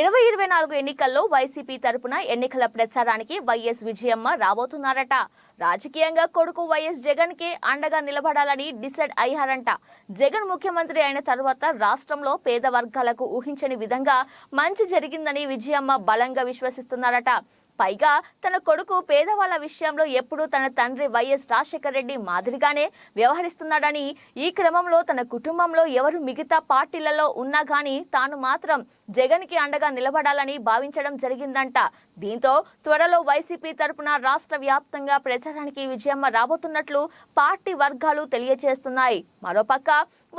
ఇరవై ఇరవై నాలుగు ఎన్నికల్లో వైసీపీ తరపున ఎన్నికల ప్రచారానికి వైఎస్ విజయమ్మ రాబోతున్నారట. రాజకీయంగా కొడుకు వైఎస్ జగన్కి అండగా నిలబడాలని డిసైడ్ అయ్యారంట. జగన్ ముఖ్యమంత్రి అయిన తర్వాత రాష్ట్రంలో పేద వర్గాలకు ఊహించని విధంగా మంచి జరిగిందని విజయమ్మ బలంగా విశ్వసిస్తున్నారట. పైగా తన కొడుకు పేదవాళ్ళ విషయంలో ఎప్పుడూ తన తండ్రి వైఎస్ రాజశేఖర రెడ్డి మాదిరిగానే వ్యవహరిస్తున్నాడని ఈ క్రమంలో తన కుటుంబంలో ఎవరు మిగతా పార్టీలలో ఉన్నా కానీ తాను మాత్రం జగన్కి అండగా నిలబడాలని భావించడం జరిగిందంట. దీంతో త్వరలో వైసీపీ తరపున రాష్ట్ర వ్యాప్తంగా ప్రచారానికి విజయమ్మ రాబోతున్నట్లు పార్టీ వర్గాలు తెలియజేస్తున్నాయి మరోపక్క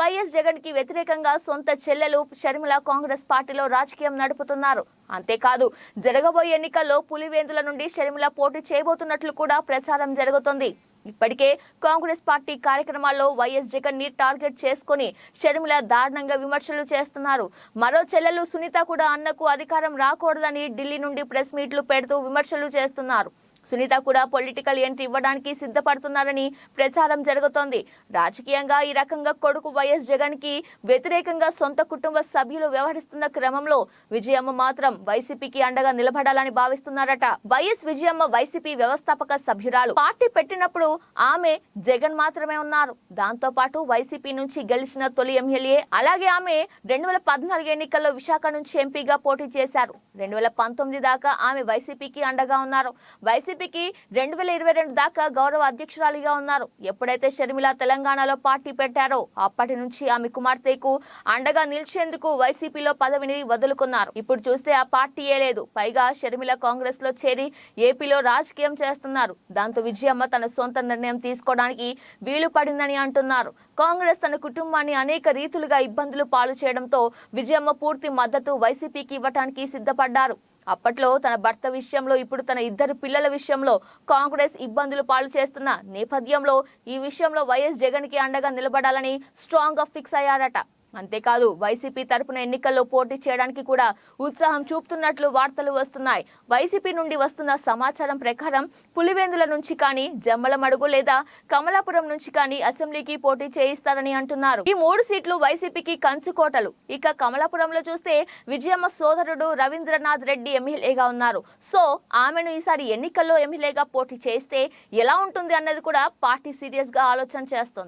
వైఎస్ జగన్కి వ్యతిరేకంగా సొంత చెల్లెలు షర్మిల కాంగ్రెస్ పార్టీలో రాజకీయం నడుపుతున్నారు. అంతేకాదు జరగబోయే ఎన్నికల్లో పులి పులివేందుల నుండి షర్మిల పోటీ చేయబోతున్నట్లు కూడా ప్రచారం జరుగుతోంది. ఇప్పటికే కాంగ్రెస్ పార్టీ కార్యక్రమాల్లో వైఎస్ జగన్ని టార్గెట్ చేసుకుని షర్మిల దారుణంగా విమర్శలు చేస్తున్నారు. మరో చెల్లెలు సునీత కూడా అన్నకు అధికారం రాకూడదని ఢిల్లీ నుండి ప్రెస్ మీట్లు పెడుతూ విమర్శలు చేస్తున్నారు. సునీత కూడా పొలిటికల్ ఎంట్రీ ఇవ్వడానికి సిద్ధపడుతున్నారని ప్రచారం జరుగుతోంది. రాజకీయంగా ఈ రకంగా కొడుకు వైఎస్ జగన్కి వ్యతిరేకంగా సొంత కుటుంబ సభ్యులు వ్యవహరిస్తున్న క్రమంలో విజయమ్మ మాత్రం వైసీపీకి అండగా నిలబడాలని భావిస్తున్నారట. వైఎస్ విజయమ్మ వైసీపీ వ్యవస్థాపక సభ్యురాలు. పార్టీ పెట్టినప్పుడు ఆమె జగన్ మాత్రమే ఉన్నారు. దాంతో పాటు వైసీపీ నుంచి గెలిచిన తొలి ఎమ్మెల్యే అలాగే ఆమె రెండు వేల పద్నాలుగు ఎన్నికల్లో విశాఖ నుంచి ఎంపీగా పోటీ చేశారు. రెండు వేల పంతొమ్మిది దాకా ఆమె వైసీపీకి అండగా ఉన్నారు. వైసీపీ వైసీపీకి రెండు వేల ఇరవై రెండు దాకా గౌరవ అధ్యక్షురాలిగా ఉన్నారు. ఎప్పుడైతే షర్మిల తెలంగాణలో పార్టీ పెట్టారో అప్పటి నుంచి ఆమె కుమార్తెకు అండగా నిలిచేందుకు వైసీపీలో పదవిని వదులుకున్నారు. ఇప్పుడు చూస్తే ఆ పార్టీయే లేదు. పైగా షర్మిల కాంగ్రెస్లో చేరి ఏపీలో రాజకీయం చేస్తున్నారు. దాంతో విజయమ్మ తన సొంత నిర్ణయం తీసుకోవడానికి వీలు పడిందని అంటున్నారు. కాంగ్రెస్ తన కుటుంబాన్ని అనేక రీతులుగా ఇబ్బందులు పాలు చేయడంతో విజయమ్మ పూర్తి మద్దతు వైసీపీకి ఇవ్వటానికి సిద్ధపడ్డారు. అప్పట్లో తన భర్త విషయంలో ఇప్పుడు తన ఇద్దరు పిల్లల విషయంలో కాంగ్రెస్ ఇబ్బందులు పాలు చేస్తున్న నేపథ్యంలో ఈ విషయంలో వైఎస్ జగన్కి అండగా నిలబడాలని స్ట్రాంగ్గా ఫిక్స్ అయ్యారట. అంతేకాదు వైసీపీ తరపున ఎన్నికల్లో పోటీ చేయడానికి కూడా ఉత్సాహం చూపుతున్నట్లు వార్తలు వస్తున్నాయి. వైసీపీ నుండి వస్తున్న సమాచారం ప్రకారం పులివెందుల నుంచి కానీ జమ్మలమడుగు లేదా కమలాపురం నుంచి కానీ అసెంబ్లీకి పోటీ చేయిస్తారని అంటున్నారు. ఈ మూడు సీట్లు వైసీపీకి కంచుకోటలు ఇక కమలాపురంలో చూస్తే విజయమ్మ సోదరుడు రవీంద్రనాథ్ రెడ్డి ఎమ్మెల్యేగా ఉన్నారు. సో ఆమెను ఈసారి ఎన్నికల్లో ఎమ్మెల్యేగా పోటీ చేస్తే ఎలా ఉంటుంది అన్నది కూడా పార్టీ సీరియస్గా ఆలోచన చేస్తోంది.